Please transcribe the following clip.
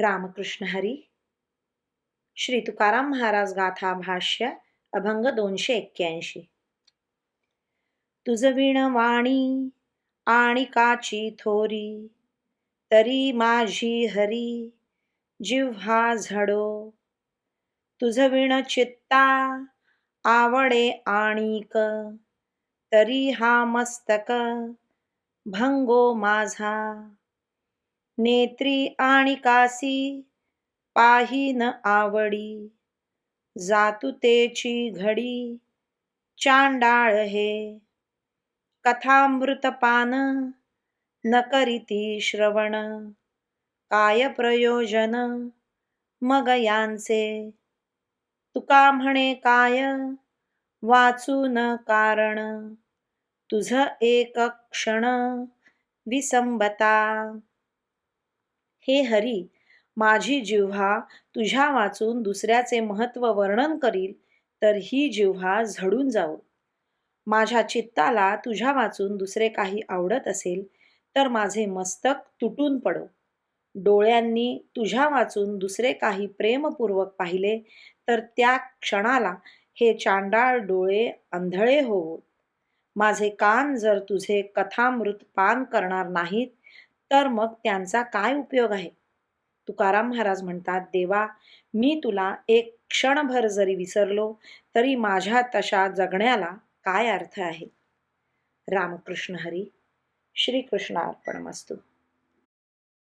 रामकृष्ण हरी। श्री तुकाराम महाराज गाथा भाष्य अभंग दोनशे एक्क्याऐंशी। तुझविण वाणी आणि काची थोरी तरी माझी हरी जिव्हा झडो। तुझवीण चित्ता आवडे आणिक तरी हा मस्तक भंगो माझा। नेत्री आणि कासी पाही न आवडी. जातुतेची घडी चांडाळ हे. कथामृतपान न करीती श्रवण. काय प्रयोजन मग यांचे? तुका म्हणे काय? वाचून कारण. तुझ एक क्षण विसंबता. हे हरी माझी जिव्हा तुझ्या वाचून दुसऱ्याचे महत्त्व वर्णन करील तर ही जिव्हा झडून जाऊ. माझ्या चित्ताला तुझ्या वाचून दुसरे काही आवडत असेल तर माझे मस्तक तुटून पडो. डोळ्यांनी तुझ्या वाचून दुसरे काही प्रेमपूर्वक पाहिले तर त्या क्षणाला हे चांडाळ डोळे आंधळे होवो. माझे कान जर तुझे कथामृत पान करणार नाहीत तर मग त्यांचा काय उपयोग आहे? तुकाराम महाराज म्हणतात देवा मी तुला एक क्षणभर जरी विसरलो तरी माझ्या तशा जगण्याला काय अर्थ आहे? रामकृष्ण हरी श्रीकृष्ण अर्पण मस्तू